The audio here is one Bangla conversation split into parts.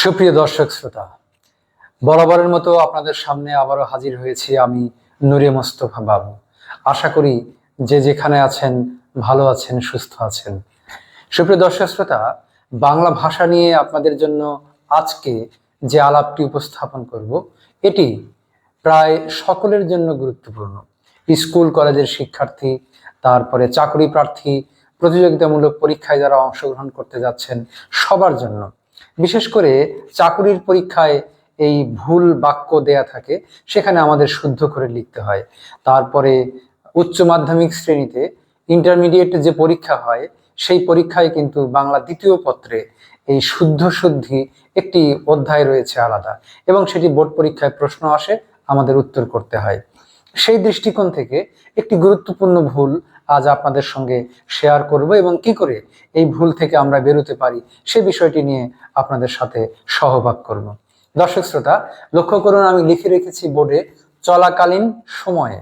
সুপ্রিয় দর্শক শ্রোতা, বরাবরের মতো আপনাদের সামনে আবারও হাজির হয়েছি আমি নুরে মোস্তফা বাবু। আশা করি যে যেখানে আছেন, ভালো আছেন, সুস্থ আছেন। সুপ্রিয় দর্শক শ্রোতা, বাংলা ভাষা নিয়ে আপনাদের জন্য আজকে যে আলাপটি উপস্থাপন করব, এটি প্রায় সকলের জন্য গুরুত্বপূর্ণ। স্কুল, কলেজের শিক্ষার্থী, তারপরে চাকরি প্রার্থী, প্রতিযোগিতামূলক পরীক্ষায় যারা অংশগ্রহণ করতে যাচ্ছেন, সবার জন্য। বিশেষ করে চাকরির পরীক্ষায় এই ভুল বাক্য দেয়া থাকে, সেখানে আমাদের শুদ্ধ করে লিখতে হয়। তারপরে উচ্চ মাধ্যমিক শ্রেণীতে ইন্টারমিডিয়েট যে পরীক্ষা হয়, সেই পরীক্ষায় কিন্তু বাংলা দ্বিতীয় পত্রে এই শুদ্ধ শুদ্ধি একটি অধ্যায় রয়েছে আলাদা এবং সেটি বোর্ড পরীক্ষায় প্রশ্ন আসে, আমাদের উত্তর করতে হয়। সেই দৃষ্টিকোণ থেকে একটি গুরুত্বপূর্ণ ভুল আজ আপনাদের সঙ্গে শেয়ার করব এবং কি করে এই ভুল থেকে আমরা বেরোতে পারি সে বিষয়টি নিয়ে আপনাদের সাথে সহভাগ করব। দর্শক শ্রোতা, লক্ষ্য করুন আমি লিখে রেখেছি বোর্ডে, চলাকালীন সময়ে।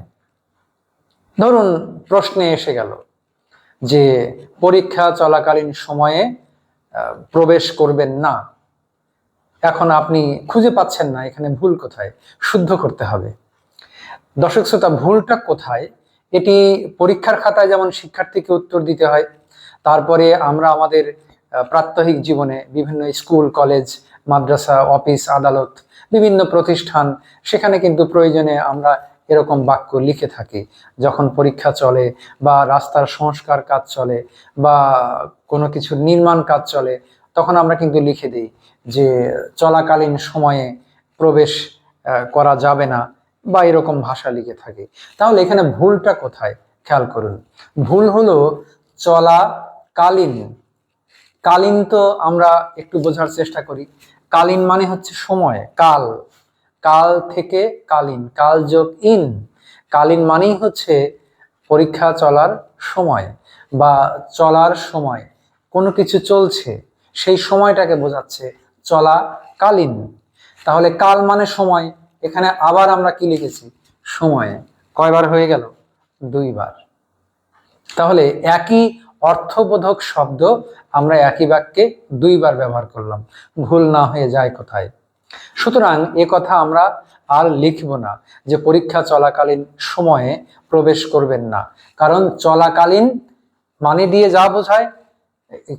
ধরুন প্রশ্নে এসে গেল যে পরীক্ষা চলাকালীন সময়ে প্রবেশ করবেন না। এখন আপনি খুঁজে পাচ্ছেন না, এখানে ভুল কোথায়? শুদ্ধ করতে হবে। দর্শক শ্রোতা, ভুলটা কোথায়? এটি পরীক্ষার খাতায় যেমন শিক্ষার্থীকে উত্তর দিতে হয়, তারপরে আমরা আমাদের প্রাত্যহিক জীবনে বিভিন্ন স্কুল, কলেজ, মাদ্রাসা, অফিস, আদালত, বিভিন্ন প্রতিষ্ঠান, সেখানে কিন্তু প্রয়োজনে আমরা এরকম বাক্য লিখে থাকি। যখন পরীক্ষা চলে বা রাস্তার সংস্কার কাজ চলে বা কোনো কিছু নির্মাণ কাজ চলে, তখন আমরা কিন্তু লিখে দিই যে চলাকালীন সময়ে প্রবেশ করা যাবে না। বা এরকম ভাষা লিখে থাকি। তাহলে এখানে ভুলটা কোথায়? খেয়াল করুন। ভুল হলো চলাকালীন। কালীন তো আমরা একটু বোঝার চেষ্টা করি। কালীন মানে হচ্ছে সময়, কাল। কাল থেকে কালীন, কাল যোগ ইন। কালীন মানেই হচ্ছে পরীক্ষা চলার সময় বা চলার সময়। কোনো কিছু চলছে, সেই সময়টাকে বোঝাচ্ছে চলাকালীন। তাহলে কাল মানে সময় এখানে আবার আমরা কি লিখেছি? সময়ে। কয়বার হয়ে গেল? দুইবার। তাহলে একই অর্থবোধক শব্দ আমরা একই বাক্যে দুইবার ব্যবহার করলাম। ভুল না হয়ে যায় কোথায়? সুতরাং এ কথা আমরা আর লিখব না যে পরীক্ষা চলাকালীন সময়ে প্রবেশ করবেন না। কারণ চলাকালীন মানে দিয়ে যা বোঝায়,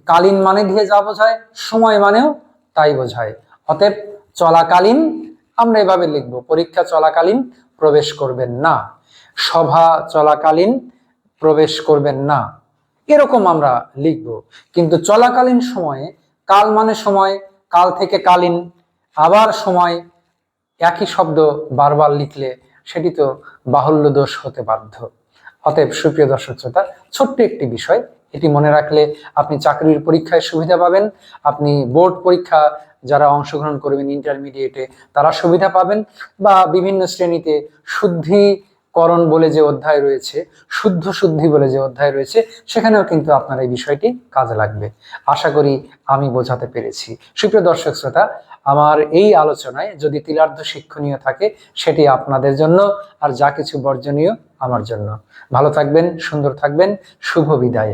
কালীন মানে দিয়ে যা বোঝায়, সময় মানেও তাই বোঝায়। অতএব চলাকালীন আমরা এভাবে লিখব, পরীক্ষা চলাকালীন প্রবেশ করবেন না, সভা চলাকালীন প্রবেশ করবেন না, এরকম আমরা লিখব। কিন্তু চলাকালীন সময়ে, কাল মানে সময়, কাল থেকে কালীন, আবার সময়, একই শব্দ বারবার লিখলে সেটি তো বাহুল্য দোষ হতে বাধ্য। অতএব সুপ্রিয় দর্শক শ্রোতা, ছোট্ট একটি বিষয় এটি মনে রাখলে আপনি চাকরির পরীক্ষায় সুবিধা পাবেন। আপনি বোর্ড পরীক্ষা যারা অংশগ্রহণ করবেন ইন্টারমিডিয়েটে, তারা সুবিধা পাবেন বা বিভিন্ন শ্রেণীতে শুদ্ধিকরণ বলে যে অধ্যায় রয়েছে, শুদ্ধ শুদ্ধি বলে যে অধ্যায় রয়েছে, সেখানেও কিন্তু আপনার এই বিষয়টি কাজে লাগবে। আশা করি আমি বোঝাতে পেরেছি। সুপ্রিয় দর্শক শ্রোতা, আমার এই আলোচনায় যদি তিলার্ধ শিক্ষণীয় থাকে, সেটি আপনাদের জন্য আর যা কিছু বর্জনীয়, আমার জন্য। ভালো থাকবেন, সুন্দর থাকবেন, শুভ বিদায়।